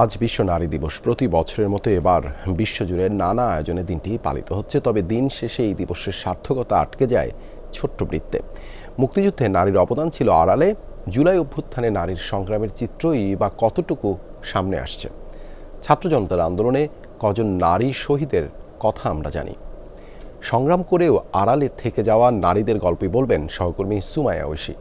আজ বিশ্ব নারী দিবস। প্রতি বছরের মতো এবার বিশ্বজুড়ে নানা আয়োজনে দিনটি পালিত হচ্ছে, তবে দিন শেষে এই দিবসের সার্থকতা আটকে যায় ছোট্ট বৃত্তে। মুক্তিযুদ্ধে নারীর অবদান ছিল আড়ালে, জুলাই অভ্যুত্থানে নারীর সংগ্রামের চিত্রই বা কতটুকু সামনে আসছে। ছাত্র জনতার আন্দোলনে কজন নারী শহীদের কথা আমরা জানি। সংগ্রাম করেও আড়ালে থেকে যাওয়া নারীদের গল্পই বলবেন সহকর্মী সুমায়া ঐশী।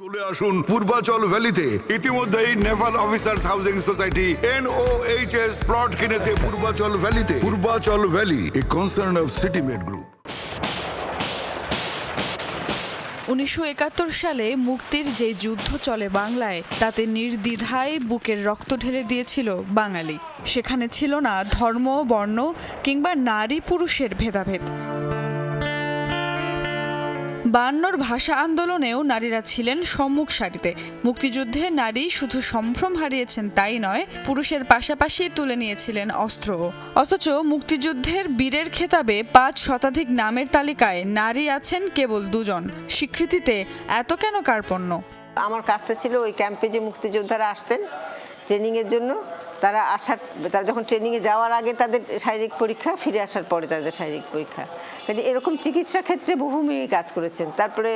চলে আসুন পূর্বাচল ভ্যালিতে। ইতিমধ্যেই naval officers housing society NOHS plot কিনেছে Purbachal ভ্যালিতে। Purbachal valley a concern of city med group উনিশশো একাত্তর সালে মুক্তির যে যুদ্ধ চলে বাংলায়, তাতে নির্দ্বিধায় বুকের রক্ত ঢেলে দিয়েছিল বাঙালি। সেখানে ছিল না ধর্ম, বর্ণ কিংবা নারী পুরুষের ভেদাভেদ। বায়ান্নর ভাষা আন্দোলনেও নারীরা ছিলেন সম্মুখ সারিতে। মুক্তিযুদ্ধে নারী শুধু সম্ভ্রম হারিয়েছেন তাই নয়, পুরুষের পাশাপাশি তুলে নিয়েছিলেন অস্ত্র অথচ মুক্তিযুদ্ধের বীরের খেতাবে পাঁচ শতাধিক নামের তালিকায় নারী আছেন কেবল দুজন। স্বীকৃতিতে এত কেন কার্পণ্য? আমার কাজটা ছিল ওই ক্যাম্পে যে মুক্তিযোদ্ধারা আসতেন, ট্রেনিংয়ের জন্য। তারা আসার, তারা যখন ট্রেনিংয়ে যাওয়ার আগে তাদের শারীরিক পরীক্ষা, ফিরে আসার পরে তাদের শারীরিক পরীক্ষা। কাজে এরকম চিকিৎসা ক্ষেত্রে বহু মেয়ে কাজ করেছেন। তারপরে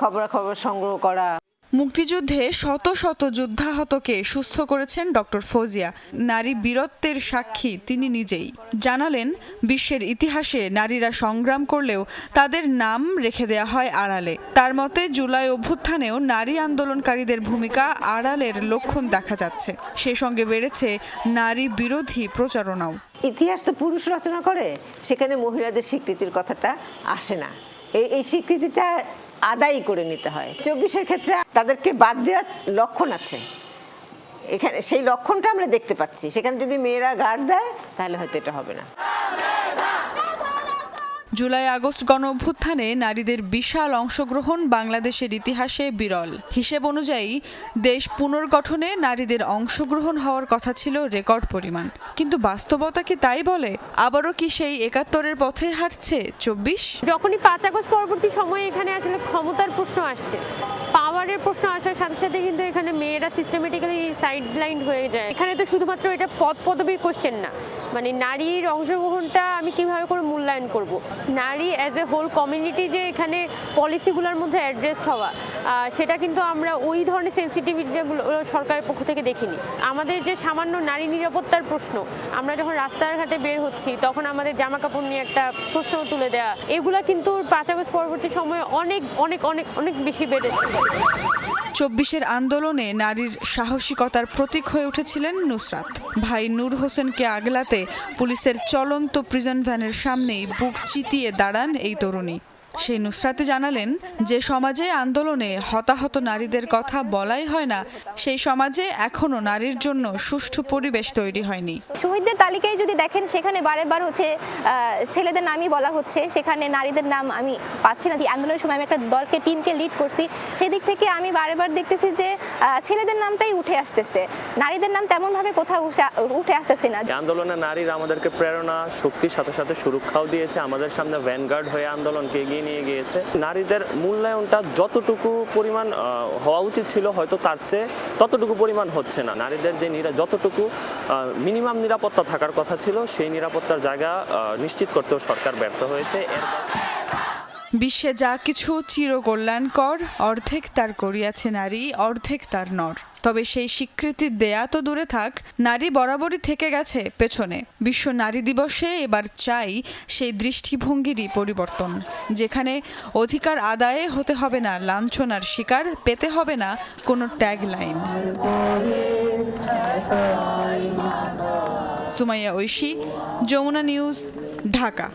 খবরাখবর সংগ্রহ করা মুক্তিযুদ্ধে শত শত যুদ্ধাহতকে সুস্থ করেছেন ডক্টর ফৌজিয়া। নারী বীরত্বের সাক্ষী তিনি নিজেই। জানালেন, বিশ্বের ইতিহাসে নারীরা সংগ্রাম করলেও তাদের নাম রেখে দেয়া হয় আড়ালে। তার মতে, জুলাই অভ্যুত্থানেও নারী আন্দোলনকারীদের ভূমিকা আড়ালের লক্ষণ দেখা যাচ্ছে। সে সঙ্গে বেড়েছে নারী বিরোধী প্রচারণাও। ইতিহাস তো পুরুষ রচনা করে, সেখানে মহিলাদের স্বীকৃতির কথাটা আসে না। এই স্বীকৃতিটা আদায় করে নিতে হয়। চব্বিশের ক্ষেত্রে তাদেরকে বাদ দেওয়ার লক্ষণ আছে। এখানে সেই লক্ষণটা আমরা দেখতে পাচ্ছি। সেখানে যদি মেয়েরা গার্ড দেয়, তাহলে হয়তো এটা হবে না। জুলাই আগস্ট গণ অভ্যুত্থানে নারীদের বিশাল অংশগ্রহণ বাংলাদেশের ইতিহাসে বিরল। হিসেব অনুযায়ী, দেশ পুনর্গঠনে নারীদের অংশগ্রহণ হওয়ার কথা ছিল রেকর্ড পরিমাণ। কিন্তু বাস্তবতা কি তাই বলে? আবারও কি সেই একাত্তরের পথে হাঁটছে চব্বিশ? যখনই পাঁচ আগস্ট পরবর্তী সময়ে এখানে আসলে ক্ষমতার প্রশ্ন আসছে। পাওয়ারের প্রশ্ন আসার সাথে সাথে কিন্তু এখানে মেয়েরা সিস্টেমেটিক্যালি সাইড ব্লাইন্ড হয়ে যায়। এখানে তো শুধুমাত্র এটা পদ পদবীর কোশ্চেন না। মানে নারীর অংশগ্রহণটা আমি কীভাবে করে মূল্যায়ন করব? নারী অ্যাজ এ হোল কমিউনিটি যে এখানে পলিসিগুলোর মধ্যে অ্যাড্রেস হওয়া সেটা কিন্তু আমরা ওই ধরনের সেন্সিটিভিটিগুলো সরকারের পক্ষ থেকে দেখিনি। আমাদের যে সামান্য নারী নিরাপত্তার প্রশ্ন, আমরা যখন রাস্তাঘাটে বের হচ্ছি, তখন আমাদের জামা কাপড় নিয়ে একটা প্রশ্ন তুলে দেওয়া এগুলা কিন্তু পাঁচ আগস্ট পরবর্তী সময়ে অনেক অনেক অনেক অনেক বেশি বেড়েছে। চব্বিশের আন্দোলনে নারীর সাহসিকতার প্রতীক হয়ে উঠেছিলেন নুসরাত। ভাই নূর হোসেনকে আগলাতে পুলিশের চলন্ত প্রিজন ভ্যানের সামনেই বুক চিতিয়ে দাঁড়ান এই তরুণী। সেই নুসরাতে জানালেন যে সমাজে আন্দোলনে হতাহত নারীদের কথা বলাই হয় না সেই সমাজে এখনও নারীর জন্য সুষ্ঠু পরিবেশ তৈরি হয়নি। শহীদদের তালিকায় যদি দেখেন সেখানে বারে বার হচ্ছে ছেলেদের নামই বলা হচ্ছে সেখানে নারীদের নাম আমি পাচ্ছি না। যে আন্দোলনের সময় আমি একটা দলকে টিমকে লিড করছি। সেদিক থেকে আমি বারে বার দেখতেছি যে ছেলেদের নামটাই উঠে আসতেছে। নারীদের নাম তেমনভাবে কোথাও উঠে- উঠে আসতেছে না। আন্দোলনে নারীরা আমাদেরকে প্রেরণা শক্তির সাথে সাথে সুরক্ষাও দিয়েছে। আমাদের সামনে ভ্যানগার্ড হয়ে আন্দোলনকে এগিয়ে নিয়ে গিয়েছে। নারীদের মূল্যায়নটা যতটুকু পরিমাণ হওয়া উচিত ছিল হয়তো তার চেয়ে ততটুকু পরিমাণ হচ্ছে না। নারীদের যে নিরা, যতটুকু মিনিমাম নিরাপত্তা থাকার কথা ছিল, সেই নিরাপত্তার জায়গা নিশ্চিত করতেও সরকার ব্যর্থ হয়েছে। এর বিশ্বে যা কিছু চিরকল্যাণকর, অর্ধেক তার করিয়াছে নারী, অর্ধেক তার নর। তবে সেই স্বীকৃতি দেয়া তো দূরে থাক, নারী বরাবরই থেকে গেছে পেছনে। বিশ্ব নারী দিবসে এবার চাই সেই দৃষ্টিভঙ্গিরই পরিবর্তন। যেখানে অধিকার আদায়ে হতে হবে না, লাঞ্ছনার শিকার পেতে হবে না কোনো tag line Sumaiya Oishi, Jamuna news, Dhaka.